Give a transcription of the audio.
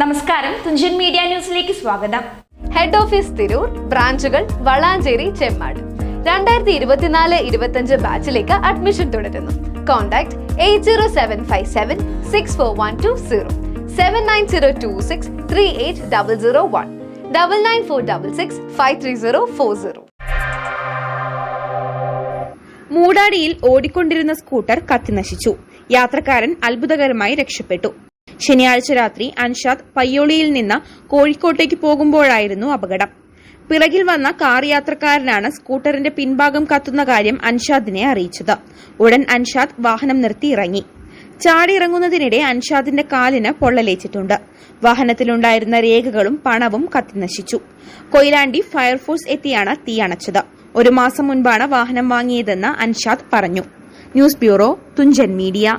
നമസ്കാരം. തുഞ്ചൻ മീഡിയ ന്യൂസിലേക്ക് സ്വാഗതം. ഹെഡ് ഓഫീസ് തിരൂർ ബ്രാഞ്ചുകൾ വളാഞ്ചേരി ചെമ്മാട്. രണ്ടായിരത്തി ഇരുപത്തിനാല് ഇരുപത്തഞ്ച് ബാച്ചിലേക്ക് അഡ്മിഷൻ തുടരുന്നു. Contact eight zero seven five seven six four one two zero. Seven nine zero two six three eight double zero one. Double nine four double six five three zero four zero. മൂടാടിയിൽ ഓടിക്കൊണ്ടിരുന്ന scooter കത്തിനശിച്ചു. യാത്രക്കാരൻ അത്ഭുതകരമായി രക്ഷപ്പെട്ടു. ശനിയാഴ്ച രാത്രി അൻഷാദ് പയ്യോളിയിൽ നിന്ന് കോഴിക്കോട്ടേക്ക് പോകുമ്പോഴായിരുന്നു അപകടം. പിറകിൽ വന്ന കാർ യാത്രക്കാരനാണ് സ്കൂട്ടറിന്റെ പിൻഭാഗം കത്തുന്ന കാര്യം അൻഷാദിനെ അറിയിച്ചത്. ഉടൻ അൻഷാദ് വാഹനം നിർത്തി ഇറങ്ങി. ചാടിയിറങ്ങുന്നതിനിടെ അൻഷാദിന്റെ കാലിന് പൊള്ളലേറ്റിട്ടുണ്ട്. വാഹനത്തിലുണ്ടായിരുന്ന രേഖകളും പണവും കത്തിനശിച്ചു കൊയിലാണ്ടി ഫയർഫോഴ്സ് എത്തിയാണ് തീ അണച്ചത്. ഒരു മാസം മുൻപാണ് വാഹനം വാങ്ങിയതെന്ന് അൻഷാദ് പറഞ്ഞു. News bureau Thunchan media.